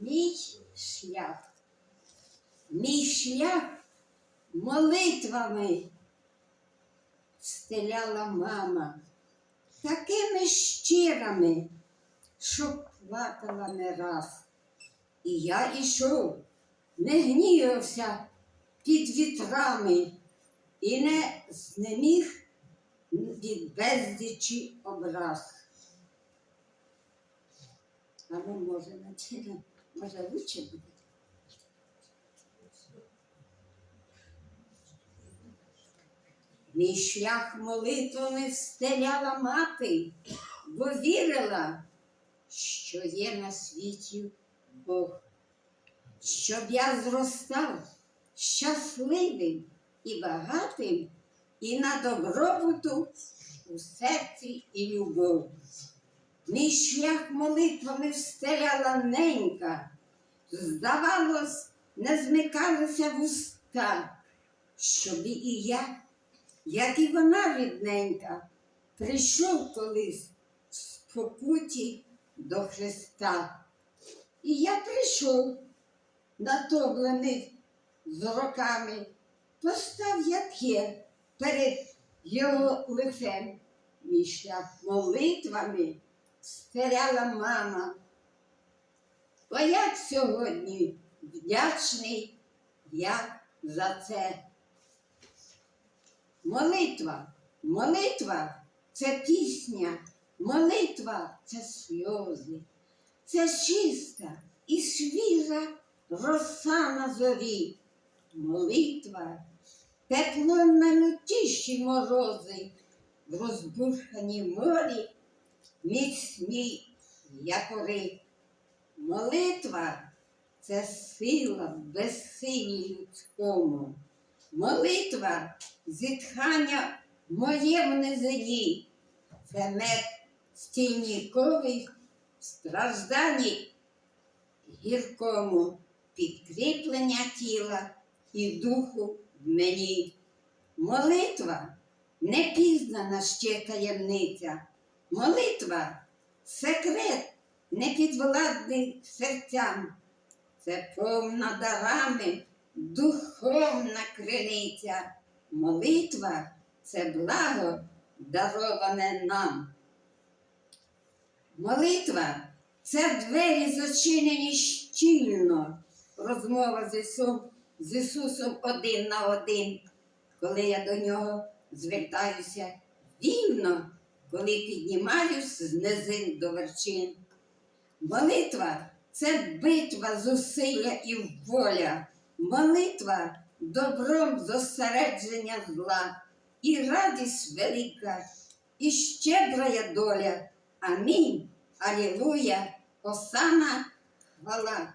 Мій шлях. Мій шлях молитвами стеляла мама, такими щирими, що плакала не раз. І я ішов, не гнівався під вітрами і не знеміг від бездічі образ. Але може на може лучше буде. Мій шлях молитвами стеляла мати, бо вірила, що є на світі Бог, щоб я зростав щасливим і багатим, і на добробуту у серці і любов. Мій шлях молитвами встеляла ненька, здавалось, не змикалися вуста, щоб і я, як і вона рідненька, прийшов колись в спокуті до Христа. І я прийшов, натоблений з роками, постав як є перед його лицем. Мій шлях молитвами стеряла мама. О, як сьогодні вдячний я за це. Молитва, молитва це пісня, молитва це сльози, це чиста і свіжа роса на зорі. Молитва, тепло на лютіші морози, в розбушеній морі міцні якори. Молитва це сила в безсилі людському. Молитва зітхання моє в низині. Це мед стільниковий в стражданні гіркому, підкріплення тіла і духу в мені. Молитва непізнана ще таємниця. Молитва секрет непідвладний серцям. Це повна дарами духовна криниця. Молитва це благо, дароване нам. Молитва це двері зачинені щільно. Розмова з Ісусом, з Ісусом один на один, коли я до нього звертаюся вільно, коли піднімаюсь з низин до верчин. Молитва це битва зусилля і воля. Молитва добром зосередження зла, і радість велика, і щедрая доля. Амінь. Алілуя. Осана хвала.